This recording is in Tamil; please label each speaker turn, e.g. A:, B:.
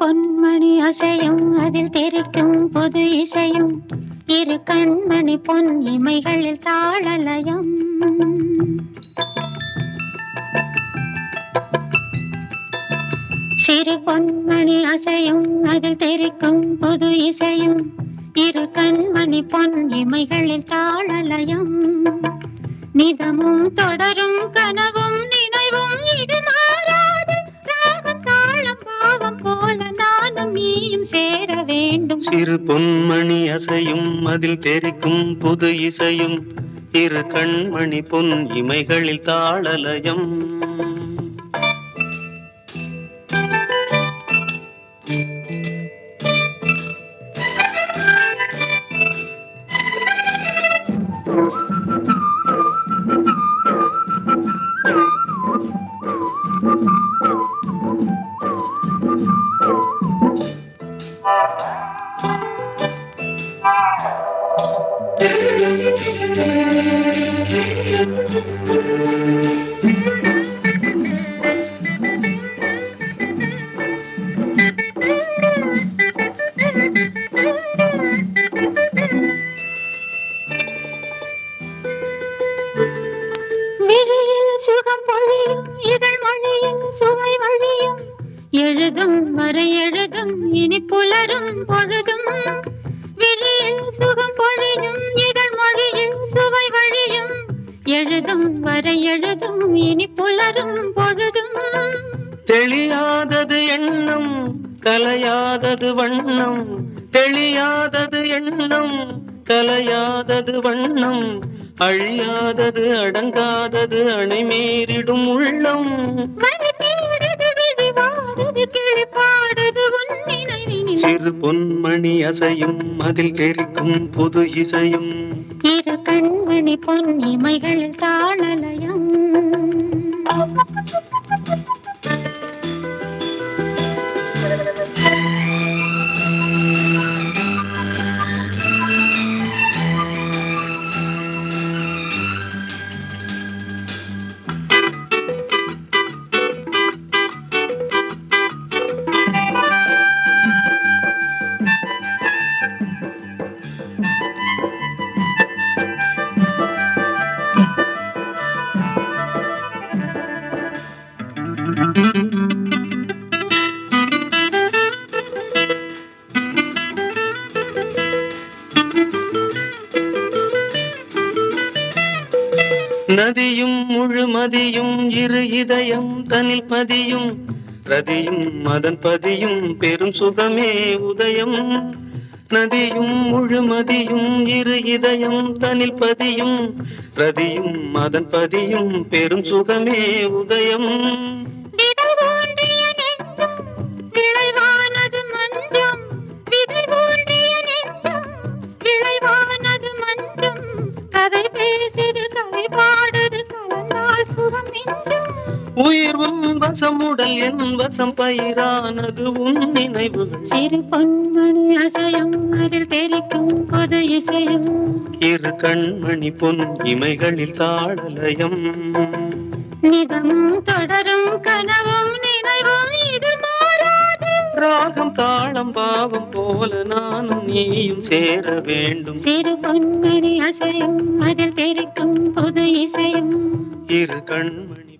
A: பொன்மணி அசையும் அதில் தெரிக்கும் புது இசையும் இரு கண்மணி பொன் இமைகளில் தாளலயம். சிறு பொன்மணி அசையும் அதில் தெரிக்கும் புது இசையும் இரு கண்மணி பொன் இமைகளில் தாளலயம். நிதமும் தொடரும் கனவும்
B: சிறு பொன்மணி அசையும் அதில் தெரிக்கும் புது இசையும் இரு கண்மணி பொன் இமைகளில் தாளலயம்.
A: விழியில் எழுதும் வரை எழுதும் இனி புலரும் பொழுதும் விழியில் சுகம் பொழியும் இதழ் மொழியில் சுவை வழியும். எழுதும் வரை எழுதும் இனி புலரும் பொழுதும்
B: தெளியாதது எண்ணம் கலையாதது வண்ணம். தெளியாதது எண்ணம் கலையாதது வண்ணம். அழியாதது அடங்காதது அணைமீறிடும் உள்ளம். சிறு பொன்மணி அசையும் அதில் தெரிக்கும் புது இசையும்.
A: இரு கண்மணி பொன் இமைகளில் தாளலயம்.
B: நதியும் முழுமதியும் இரு இதயம் தனில் பதியும். ரதியும் மதன் பதியும் பெரும் சுகமே உதயம். நதியும் முழுமதியும் இரு இதயம் தனில் பதியும். ரதியும் மதன் பதியும் பெரும் சுகமே உதயம். உயிர் உன் வசம் உடல் என் வசம் பயிரானது உன் நினைவுகள்
A: சிறு பொன்மணி அசையும் அதில் தெரிக்கும் புது இசையும்.
B: இரு கண்மணி பொன் இமைகளில் தாளலயம்
A: நிதம் தொடரும் கனவும் நினைவும் இது
B: ராகம் தாளம் பாவம் போல நானும் நீயும் சேர வேண்டும்.
A: சிறு பொன்மணி அசையும் அதில் தெரிக்கும் புது இசையும்.
B: இரு கண்மணி